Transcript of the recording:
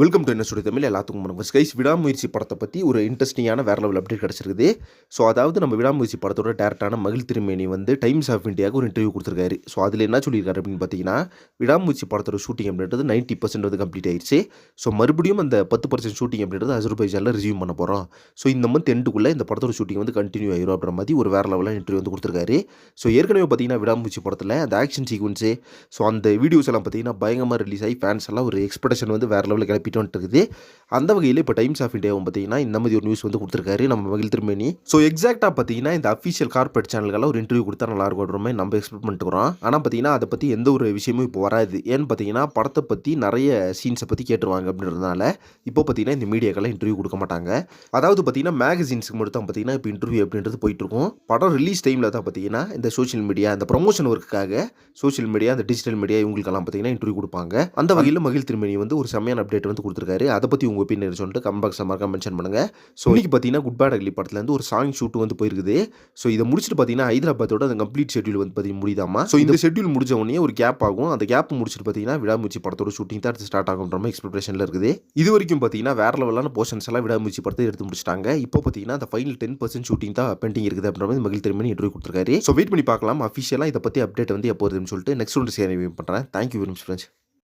Welcome to என்ன studio Tamil. எல்லாத்துக்கும் வணக்கம். ஸ்கைஸ் விடாமுயற்சி படத்தை பற்றி ஒரு இன்ட்ரெஸ்டிங்கான வேற லெவல் அப்டேட் கிடச்சிருக்குது. ஸோ அதாவது நம்ம விடாமுயற்சி படத்தோட டேரக்டான மகிழ் திருமேனி வந்து டைம்ஸ் ஆஃப் இந்தியாவுக்கு ஒரு இன்டர்வியூ கொடுத்துருக்காரு. ஸோ அதில் என்ன சொல்லியிருக்காரு அப்படின்னு பார்த்தீங்கன்னா விடாமுயற்சி படத்தோட ஷூட்டிங் அப்படின்றது நைன்ட்டி பர்சன்ட் வந்து கம்ப்ளீட் ஆயிடுச்சு ஸோ மறுபடியும் அந்த பத்து பர்சன்ட் ஷூட்டிங் அப்படின்றது அசர்பைஜானில் ரிசீவ் பண்ண போகிறோம் ஸோ இந்த மந்த் எண்டுக்குள்ளே இந்த படத்தோட ஷூட்டிங் வந்து கண்டினியூ ஆயிரும் அப்படின்ற மாதிரி ஒரு வேற லெவலில் இன்டர்வியூ வந்து கொடுத்துருக்காரு. ஸோ ஏற்கனவே பார்த்தீங்கன்னா விடாமுயற்சி படத்தில் அந்த ஆக்ஷன் சீக்வன்ஸு ஸோ அந்த வீடியோஸ் எல்லாம் பார்த்தீங்கன்னா பயங்கரமாக ரிலீஸ் ஆகி ஃபேன்ஸ் எல்லாம் ஒரு எக்ஸ்பெக்டேஷன் வந்து வேறு லெவலில் கிளப்பி வந்துட்டு இருக்குது. அந்த வகையில் இப்போ டைம்ஸ் ஆஃப் இந்தியாவும் பார்த்தீங்கன்னா இந்த மாதிரி ஒரு நியூஸ் வந்து கொடுத்துருக்காரு நம்ம மகிழ் திருமணி ஸோ எக்ஸாக்டாக பார்த்தீங்கன்னா இந்த அஃபிஷியல் கார்பரேட் சேனல்கெல்லாம் ஒரு இன்டர்வியூ கொடுத்தா நல்லா இருக்கும் மாதிரி நம்ம எக்ஸ்பெக்ட் பண்ணிட்டுக்கிறோம் ஆனால் பார்த்தீங்கன்னா அதை பற்றி எந்த ஒரு விஷயமும் இப்போ வராது. ஏன்னு பார்த்தீங்கன்னா படத்தை பற்றி நிறைய சீன்ஸை பற்றி கேட்டுருவாங்க அப்படின்றதுனால இப்போ பார்த்தீங்கன்னா இந்த மீடியாக்கெல்லாம் இன்டர்வியூ கொடுக்க மாட்டாங்க. அதாவது பார்த்தீங்கன்னா மேகசின்ஸுக்கு மட்டும் தான் பார்த்தீங்கன்னா இப்போ இன்டர்வியூ அப்படின்றது போயிட்டு இருக்கும். படம் ரிலீஸ் டைமில் தான் பார்த்தீங்கன்னா இந்த சோஷியல் மீடியா இந்த ப்ரொமோஷன் ஒர்க்குக்காக சோஷியல் மீடியா இந்த டிஜிட்டல் மீடியா இவங்களுக்கெல்லாம் பார்த்தீங்கன்னா இன்டர்வியூ கொடுப்பாங்க. அந்த வகையில் மகிழ் திருமணி வந்து ஒரு செம்மையான அப்டேட் வந்து கொடுத்துருக்காரு. அதை பற்றி உங்கள் ஒப்பீனியன் சொல்லிட்டு கம்பாக்ஸில் மறக்காம மென்ஷன் பண்ணுங்கள் ஸோ இன்றைக்கி பார்த்தீங்கன்னா குட் பேட் அக்லி படத்துலேருந்து ஒரு சாங் ஷூட்டு வந்து போயிருக்குது. ஸோ இதை முடிச்சுட்டு பார்த்தீங்கன்னா ஹைதராபாத்தோட அந்த கம்ப்ளீட் ஷெட்யூல் வந்து பார்த்தீங்கன்னா முடியுதாமா ஸோ இந்த ஷெட்யூல் முடிஞ்ச உடனே ஒரு கேப் ஆகும். அந்த கேப் முடிச்சுட்டு பார்த்தீங்கன்னா விடாமுச்சி படத்தோட ஷூட்டிங் தான் அடுத்து ஸ்டார்ட் ஆகுன்ற மாதிரி எக்ஸ்பெக்டேஷனில் இருக்குது. இது வரைக்கும் பார்த்தீங்கன்னா வேற லெவலான போர்ஷன்ஸ் எல்லாம் விடாமுச்சி படத்தை எடுத்து முடிச்சிட்டாங்க. இப்போ பார்த்தீங்கன்னா அந்த ஃபைனல் டென் பர்சன்ட் ஷூட்டிங் தான் பெண்டிங் இருக்குது அப்படின்ற மாதிரி மகிழ் திருமணி இன்டர்வியூ கொடுத்துருக்காரு. ஸோ வெயிட் பண்ணி பார்க்கலாம். அஃபிஷியலாக இதை பற்றி அப்டேட் வந்து எப்போ வருதுன்னு சொல்லிட்டு நெக்ஸ்ட் ஒன்று சேர் பண்ணுறேன் தேங்க்யூ வெரி மச் ஃப்ரெண்ட்ஸ்